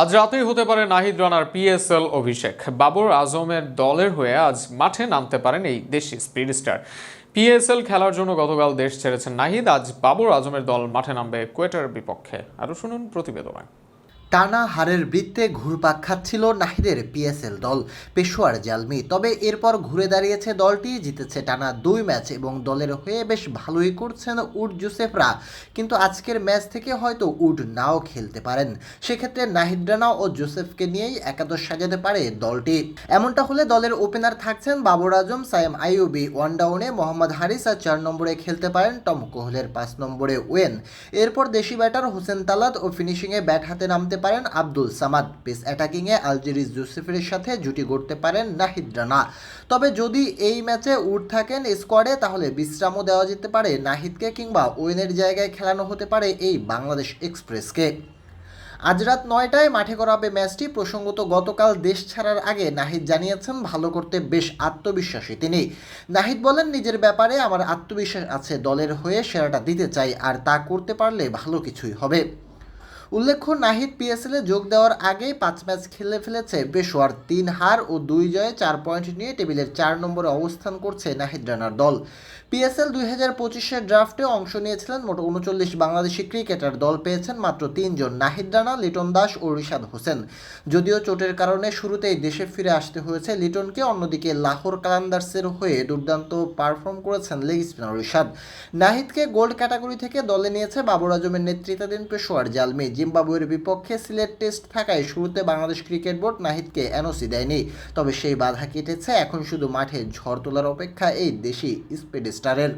আজ রাতেই হতে পারে নাহিদ রানার পিএসএল অভিষেক। বাবর আজমের দলের হয়ে আজ মাঠে নামতে পারেন এই দেশি স্পিড স্টার পিএসএল খেলার জন্য গতকাল দেশ ছেড়েছেন নাহিদ। আজ বাবর আজমের দল মাঠে নামবে কোয়েটার বিপক্ষে। আরও শুনুন প্রতিবেদনায়। টানা হারের বৃত্তে ঘুরপাক খাচ্ছিল নাহিদের পিএসএল দল। পেশোয়ার জালমি। তবে এরপর ঘুরে দাঁড়িয়েছে দলটি, জিতেছে টানা দুই ম্যাচ এবং দলের হয়ে বেশ ভালোই করছেন উড জোসেফরা। কিন্তু আজকের ম্যাচ থেকে হয়তো উড নাও খেলতে পারেন। সেক্ষেত্রে নাহিদ রানা ও জোসেফকে নিয়েই একাদশ সাজাতে পারে দলটি। এমনটা হলে দলের ওপেনার থাকছেন বাবর আজম, সায়েম আইউবি ওয়ান ডাউনে মোহাম্মদ হারিস আর চার নম্বরে খেলতে পারেন টম কোহলের পাঁচ নম্বরে ওয়েন। এরপর দেশি ব্যাটার হোসেন তালাত ও ফিনিশিংয়ে ব্যাট হাতে নামতে পারেন আব্দুল সামাদ। পেস অ্যাটাকিংয়ে আলজেরিস জুসেফের সাথে জুটি গড়তে পারেন নাহিদ রানা। তবে যদি এই ম্যাচে উঠ থাকেন স্কোয়াডে, তাহলে বিশ্রামও দেওয়া যেতে পারে নাহিদকে কিংবা ওয়েনের জায়গায় খেলানো হতে পারে এই বাংলাদেশ এক্সপ্রেসকে। আজ রাত নয়টায় মাঠে করা হবে ম্যাচটি। প্রসঙ্গত, গতকাল দেশ ছাড়ার আগে নাহিদ জানিয়েছেন, ভালো করতে বেশ আত্মবিশ্বাসী তিনি। নাহিদ বলেন, নিজের ব্যাপারে আমার আত্মবিশ্বাস আছে, দলের হয়ে সেরাটা দিতে চাই, আর তা করতে পারলে ভালো কিছুই হবে। উল্লেখ্য, নাহিদ পিএসএলে যোগ দেওয়ার আগেই পাঁচ ম্যাচ খেলে ফেলেছে পেশোয়ার। তিন হার ও দুই জয়ে চার পয়েন্ট নিয়ে টেবিলের চার নম্বরে অবস্থান করছে নাহিদ রানার দল। পিএসএল দুই হাজার পঁচিশের ড্রাফটে অংশ নিয়েছিলেন মোট উনচল্লিশ বাংলাদেশি ক্রিকেটার। দল পেয়েছেন মাত্র তিনজন, নাহিদ রানা, লিটন দাস ও রিশাদ হোসেন। যদিও চোটের কারণে শুরুতেই দেশে ফিরে আসতে হয়েছে লিটনকে, অন্যদিকে লাহোর কালান্দার্সের হয়ে দুর্দান্ত পারফর্ম করেছেন লেগ স্পিনার রিশাদ। নাহিদকে গোল্ড ক্যাটাগরি থেকে দলে নিয়েছে বাবর আজমের নেতৃত্বাধীন পেশোয়ার জালমি। জিম্বাবুয়ের বিপক্ষে সিলেট টেস্ট থাকায় শুরুতে বাংলাদেশ ক্রিকেট বোর্ড নাহিদকে এনওসি দেয়নি। তবে সেই বাধা কেটেছে এখন শুধু মাঠে ঝড় তোলার অপেক্ষা এই দেশি স্পিড স্টারের।